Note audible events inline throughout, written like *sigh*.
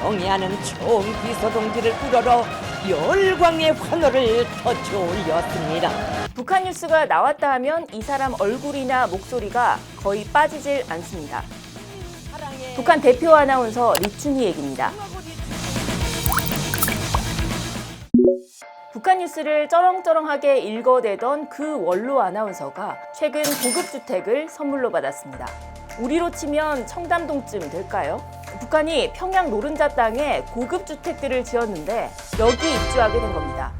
경애하는 총비서 동지를 우러러 열광의 환호를 터쳐 올렸습니다. 북한 뉴스가 나왔다 하면 이 사람 얼굴이나 목소리가 거의 빠지질 않습니다. 북한 대표 아나운서 리춘희 얘기입니다. 북한 뉴스를 쩌렁쩌렁하게 읽어대던 그 원로 아나운서가 최근 고급 주택을 선물로 받았습니다. 우리로 치면 청담동쯤 될까요? 북한이 평양 노른자 땅에 고급 주택들을 지었는데 여기 입주하게 된 겁니다.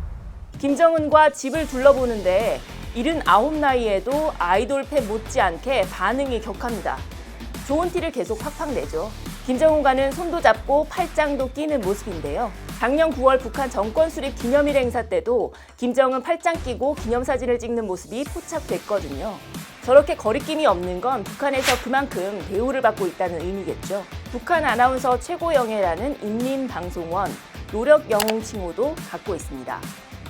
김정은과 집을 둘러보는데 79 나이에도 아이돌 팬 못지않게 반응이 격합니다. 좋은 티를 계속 팍팍 내죠. 김정은과는 손도 잡고 팔짱도 끼는 모습인데요. 작년 9월 북한 정권 수립 기념일 행사 때도 김정은 팔짱 끼고 기념사진을 찍는 모습이 포착됐거든요. 저렇게 거리낌이 없는 건 북한에서 그만큼 대우를 받고 있다는 의미겠죠. 북한 아나운서 최고 영예라는 인민방송원 노력 영웅 칭호도 갖고 있습니다.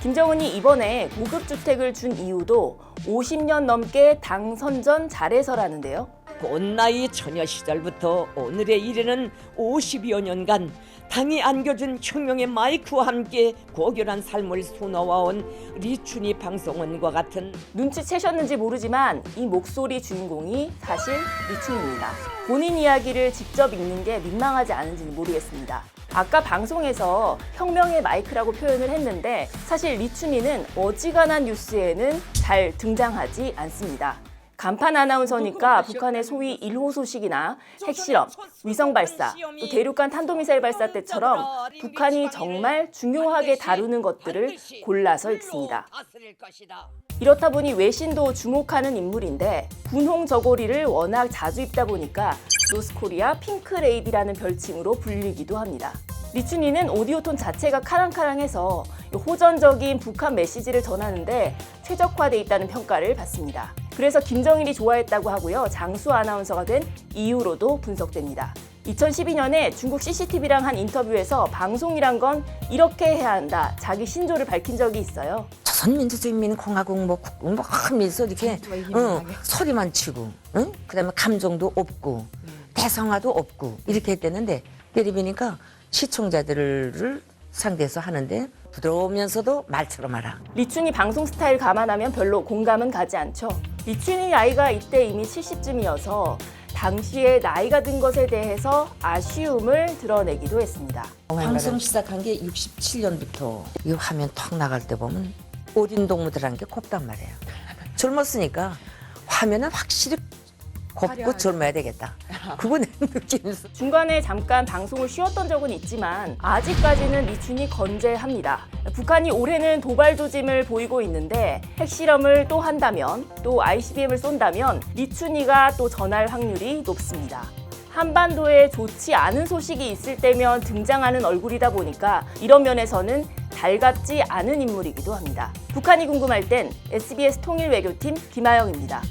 김정은이 이번에 고급 주택을 준 이유도 50년 넘게 당 선전 잘해서라는데요. 꽃나이 처녀 시절부터 오늘에 이르는 50여 년간 당이 안겨준 혁명의 마이크와 함께 고결한 삶을 수놓아온 리춘희 방송원과 같은 눈치채셨는지 모르지만 이 목소리 주인공이 사실 리춘입니다. 본인 이야기를 직접 읽는 게 민망하지 않은지는 모르겠습니다. 아까 방송에서 혁명의 마이크라고 표현을 했는데 사실 리춘이는 어지간한 뉴스에는 잘 등장하지 않습니다. 간판 아나운서니까 북한의 소위 일호 소식이나 핵실험, 위성 발사, 또 대륙간 탄도미사일 발사 때처럼 북한이 정말 중요하게 다루는 것들을 골라서 읽습니다. 이렇다 보니 외신도 주목하는 인물인데 분홍 저고리를 워낙 자주 입다 보니까 노스코리아 핑크레이디라는 별칭으로 불리기도 합니다. 리춘이는 오디오톤 자체가 카랑카랑해서 호전적인 북한 메시지를 전하는데 최적화돼 있다는 평가를 받습니다. 그래서 김정일이 좋아했다고 하고요. 장수 아나운서가 된 이유로도 분석됩니다. 2012년에 중국 CCTV랑 한 인터뷰에서 방송이란 건 이렇게 해야 한다. 자기 신조를 밝힌 적이 있어요. 조선민주주의인민공화국 뭐, 국- 뭐 하면서 이렇게 어, 소리만 치고 응? 그다음에 감정도 없고 대성화도 없고 이렇게 했대는데 때리비니까 시청자들을 상대해서 하는데 부드러우면서도 말처럼 하라. 리춘이 방송 스타일 감안하면 별로 공감은 가지 않죠. 리춘이 나이가 이때 이미 70쯤이어서 당시에 나이가 든 것에 대해서 아쉬움을 드러내기도 했습니다. 방송 시작한 게 67년부터 이 화면 턱 나갈 때 보면 어린 동무들한 게 곱단 말이에요. 젊었으니까 화면은 확실히 곱고 젊어야 되겠다. *laughs* 내 느낌. 중간에 잠깐 방송을 쉬었던 적은 있지만 아직까지는 리춘이 건재합니다. 북한이 올해는 도발 조짐을 보이고 있는데 핵실험을 또 한다면 또 ICBM을 쏜다면 리춘이가 또 전할 확률이 높습니다. 한반도에 좋지 않은 소식이 있을 때면 등장하는 얼굴이다 보니까 이런 면에서는 달갑지 않은 인물이기도 합니다. 북한이 궁금할 땐 SBS 통일외교팀 김하영입니다.